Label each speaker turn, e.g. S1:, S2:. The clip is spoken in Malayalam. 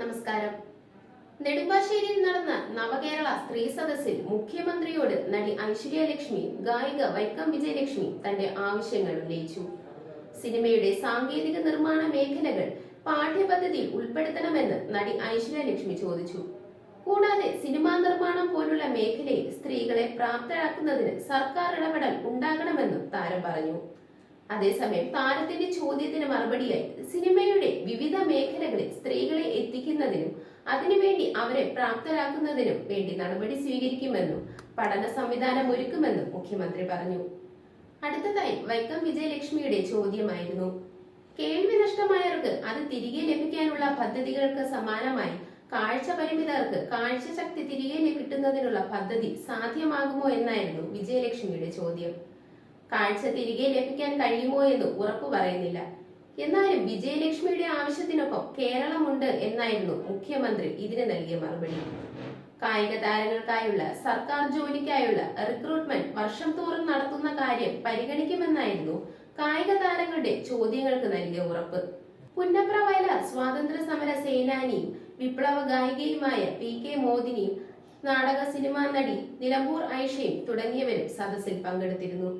S1: നമസ്കാരം. നെടുമ്പാശ്ശേരിയിൽ നടന്ന നവകേരള സ്ത്രീ സദസ്സിൽ മുഖ്യമന്ത്രിയോട് നടി ഐശ്വര്യ ലക്ഷ്മി ഗായിക വൈക്കം വിജയലക്ഷ്മി തന്റെ ആവശ്യങ്ങൾ ഉന്നയിച്ചു. സിനിമയുടെ സാങ്കേതിക നിർമ്മാണ മേഖലകൾ പാഠ്യപദ്ധതിയിൽ ഉൾപ്പെടുത്തണമെന്ന് നടി ഐശ്വര്യ ലക്ഷ്മി ചോദിച്ചു. കൂടാതെ സിനിമാ നിർമ്മാണം പോലുള്ള മേഖലയിൽ സ്ത്രീകളെ പ്രാപ്തരാക്കുന്നതിന് സർക്കാർ ഇടപെടൽ ഉണ്ടാകണമെന്നും താരം പറഞ്ഞു. അതേസമയം താരത്തിന്റെ ചോദ്യത്തിന് മറുപടിയായി വിവിധ മേഖലകളിൽ സ്ത്രീകളെ എത്തിക്കുന്നതിനും അതിനുവേണ്ടി അവരെ പ്രാപ്തരാക്കുന്നതിനും വേണ്ടി നടപടി സ്വീകരിക്കുമെന്നും പഠന സംവിധാനം ഒരുക്കുമെന്നും മുഖ്യമന്ത്രി പറഞ്ഞു. അടുത്തതായി വൈക്കം വിജയലക്ഷ്മിയുടെ ചോദ്യമായിരുന്നു. കേൾവി നഷ്ടമായവർക്ക് അത് തിരികെ ലഭിക്കാനുള്ള പദ്ധതികൾക്ക് സമാനമായി കാഴ്ച പരിമിതർക്ക് കാഴ്ചശക്തി തിരികെ കിട്ടുന്നതിനുള്ള പദ്ധതി സാധ്യമാകുമോ എന്നായിരുന്നു വിജയലക്ഷ്മിയുടെ ചോദ്യം. കാഴ്ച തിരികെ ലഭിക്കാൻ കഴിയുമോ എന്ന് ഉറപ്പു പറയുന്നില്ല. എന്നാലും വിജയലക്ഷ്മിയുടെ ആവശ്യത്തിനൊപ്പം കേരളമുണ്ട് എന്നായിരുന്നു മുഖ്യമന്ത്രി ഇതിന് നൽകിയ മറുപടി. കായിക താരങ്ങൾക്കായുള്ള സർക്കാർ ജോലിക്കായുള്ള റിക്രൂട്ട്മെന്റ് വർഷം തോറും നടത്തുന്ന കാര്യം പരിഗണിക്കുമെന്നായിരുന്നു കായിക താരങ്ങളുടെ ചോദ്യങ്ങൾക്ക് നൽകിയ ഉറപ്പ്. പുന്നപ്ര വയലാർ സ്വാതന്ത്ര്യ സമര സേനാനിയും വിപ്ലവ ഗായികയുമായ പി കെ മോദിനിയും നാടക സിനിമാ നടി നിലമ്പൂർ ഐഷയും തുടങ്ങിയവരും സദസ്സിൽ പങ്കെടുത്തിരുന്നു.